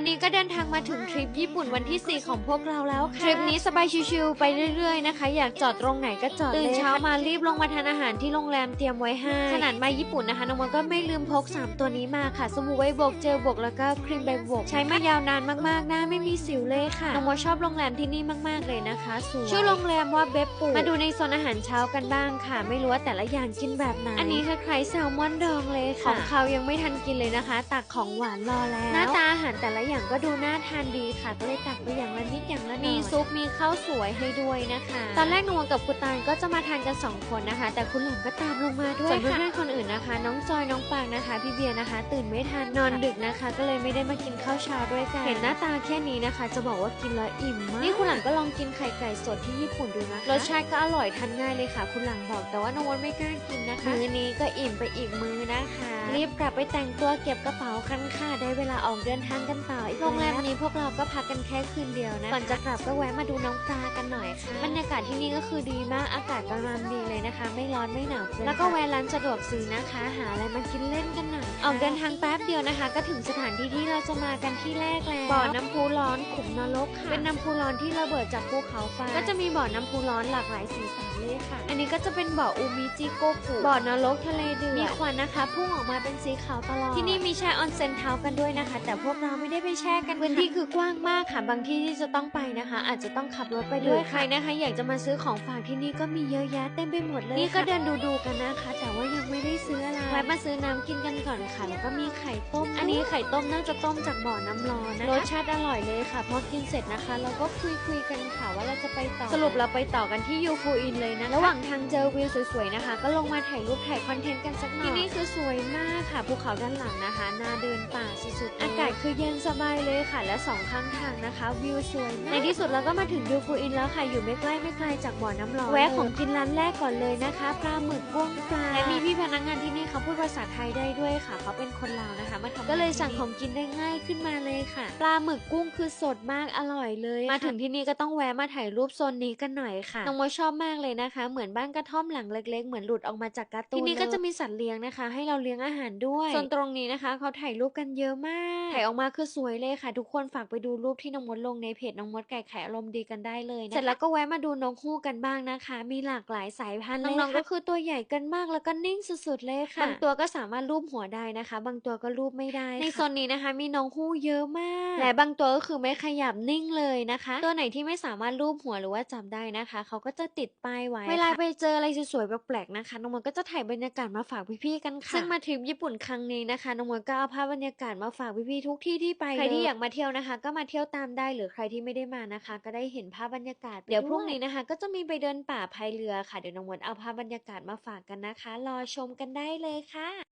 วันนี้ก็เดินทางมาถึงทริปญี่ปุ่นวันที่ 4 ของพวกเราแล้วค่ะ ทริปนี้สบายชิวๆไปเรื่อยๆนะคะ อยากจอดตรงไหนก็จอดตื่นเช้ามารีบลงมาทานอาหารที่โรงแรมเตรียมไว้ให้ขนาดมาญี่ปุ่นนะคะน้องมันก็ไม่ลืมพก 3 ตัวนี้มาค่ะ สบู่ไวบกเจลบกแล้วก็ครีมใบบก ใช้มายาวนานมากๆหน้าไม่มีสิวเลยค่ะน้องว่าชอบโรงแรมที่นี่มากๆเลยนะคะสวยชื่อโรงแรมว่าเบปปูมาดูในโซนอาหารเช้ากันบ้างค่ะ ไม่รู้ว่าแต่ละอย่างกินแบบไหนอันนี้คล้ายๆแซลมอนดองเลยค่ะของเขายังไม่ทันกินเลยนะคะ ตักของหวานรอแล้วหน้าตาอาหารแต่ละอย่างก็ดูน่าทานดีค่ะ ก็เลยตักไปอย่างละนิดอย่างละหน่อยมีซุปมีข้าวสวยให้ด้วยนะคะ ตอนแรกนวลกับคุณตาลก็จะมาทานกันสองคนนะคะ แต่คุณหลงก็ตามลงมาด้วยส่วนเพื่อนๆคนอื่นนะคะ น้องจอยน้องปางนะคะ พี่เบียร์นะคะ ตื่นไม่ทันนอนดึกนะคะ ก็เลยไม่ได้มากินข้าวเช้าด้วยกันเห็นหน้าตาแค่นี้นะคะ จะบอกว่ากินแล้วอิ่มมากนี่คุณหลังก็ลองกินไข่ไก่สดที่ญี่ปุ่นดูนะคะรสชาติก็อร่อยทานง่ายเลยค่ะ คุณหลังบอก แต่ว่าน้องวอนไม่กล้ากินนะคะมื้อนี้ก็อิ่มไปอีกมื้อนะคะ รีบกลับไปแต่งตัวเก็บกระเป๋ากันค่ะได้เวลาออกเดินทางกันต่ออีกโรงแรมนี้พวกเราก็พักกันแค่คืนเดียวนะก่อนจะกลับก็แวะมาดูน้องปลากันหน่อยค่ะบรรยากาศที่นี่ก็คือดีมากอากาศกำลังดีเลยนะคะ ไม่ร้อนไม่หนาวเกินแล้วก็แวะร้านสะดวกซื้อนะคะ หาอะไรมากินเล่นกันหน่อยค่ะออกเดินทางแป๊บเดียวนะคะ ก็ถึงสถานที่ที่เราจะมากันที่แรกแล้วบ่อน้ำพุร้อนขุมนรกค่ะเป็นน้ำพุร้อนที่ระเบิดจากภูเขาไฟก็จะมีบ่อน้ำพุร้อนหลากหลายสีสันเลยค่ะ อันนี้ก็จะเป็นบ่ออูมิจิโกกุบ่อนรกทะเลเดือดมีควันนะคะพุ่งออกมาเป็นสีขาวตลอดที่นี่มีแช่ออนเซ็นเท้ากันด้วยนะคะ แต่พวกเราไม่ได้ไปแช่กันพื้นที่คือกว้างมากค่ะบางที่ที่จะต้องไปนะคะ อาจจะต้องขับรถไปด้วยใครนะคะ อยากจะมาซื้อของฝากที่นี่ก็มีเยอะแยะเต็มไปหมดเลยนี่ก็เดินดูดูๆกันนะคะ แต่ว่ายังไม่ได้ซื้ออะไรแวะมาซื้อน้ำกินกันก่อนค่ะแล้วก็มีไข่ต้ม อันนี้ไข่ต้มน่าจะต้มจากบ่อน้ำร้อนนะคะรสชาติอร่อยเลยค่ะพอกินเสร็จนะคะเราก็คุยคุยๆกันค่ะว่าเราจะไปต่อสรุปเราไปต่อกันที่ยูฟูอินเลยนะระหว่างทางเจอวิวสวยๆนะคะ ก็ลงมาถ่ายรูปถ่ายคอนเทนต์กันสักหน่อยที่นี่คือสวยมากค่ะภูเขาด้านหลังนะคะน่าเดินป่าสุดๆอากาศคือเย็นสบายเลยค่ะ และสองข้างทางนะคะ วิวสวยมากในที่สุดเราก็มาถึงยูฟูอินแล้วค่ะ อยู่ไม่ใกล้ไม่ไกลจากบ่อน้ำร้อนแวะของกินร้านแรกก่อนเลยนะคะปลาหมึกก้วงปลาและมีพี่พนักงานที่นี่เขาพูดภาษาไทยได้ด้วยค่ะเขาเป็น ก็เลยสั่งของกินได้ง่ายขึ้นมาเลยค่ะ ปลาหมึกกุ้งคือสดมากอร่อยเลย มาถึงที่นี่ก็ต้องแวะมาถ่ายรูปโซนนี้กันหน่อยค่ะน้องโมชอบมากเลยนะคะ เหมือนบ้านกระท่อมหลังเล็ก ๆ เหมือนหลุดออกมาจากการ์ตูนที่นี่ก็จะมีสัตว์เลี้ยงนะคะ ให้เราเลี้ยงอาหารด้วยส่วนตรงนี้นะคะเขาถ่ายรูปกันเยอะมากถ่ายออกมาคือสวยเลยค่ะ ทุกคนฝากไปดูรูปที่น้องมดลงในเพจน้องมดไก่ไข่อารมณ์ดีกันได้เลยนะคะเสร็จแล้วก็แวะมาดูนกฮูกกันบ้างนะคะ มีหลากหลายสายพันธุ์เลยน้องๆก็คือตัวใหญ่กันมากแล้วก็นิ่งสุดๆเลยค่ะบางตัวก็สามารถรูปหัวได้นะคะ บางตัวก็รูปไม่ได้ในโซนนี้นะคะมีน้องฮู้เยอะมาก และบางตัวก็คือไม่ขยับนิ่งเลยนะคะ ตัวไหนที่ไม่สามารถรูปหัวหรือว่าจับได้นะคะ เขาก็จะติดป้ายไว้ เวลาไปเจออะไรสวยๆแปลกๆนะคะน้องมดก็จะถ่ายบรรยากาศมาฝากพี่ๆกันค่ะซึ่งมาทริปญี่ปุ่นครั้งนี้นะคะน้องมดก็เอาภาพบรรยากาศมาฝากพี่ๆทุกที่ที่ไปใครที่อยากมาเที่ยวนะคะ ก็มาเที่ยวตามได้หรือใครที่ไม่ได้มานะคะ ก็ได้เห็นภาพบรรยากาศ เดี๋ยวพรุ่งนี้นะคะ ก็จะมีไปเดินป่าพายเรือค่ะเดี๋ยวน้องมดเอาภาพบรรยากาศมาฝากกันนะคะ รอชมกันได้เลยค่ะ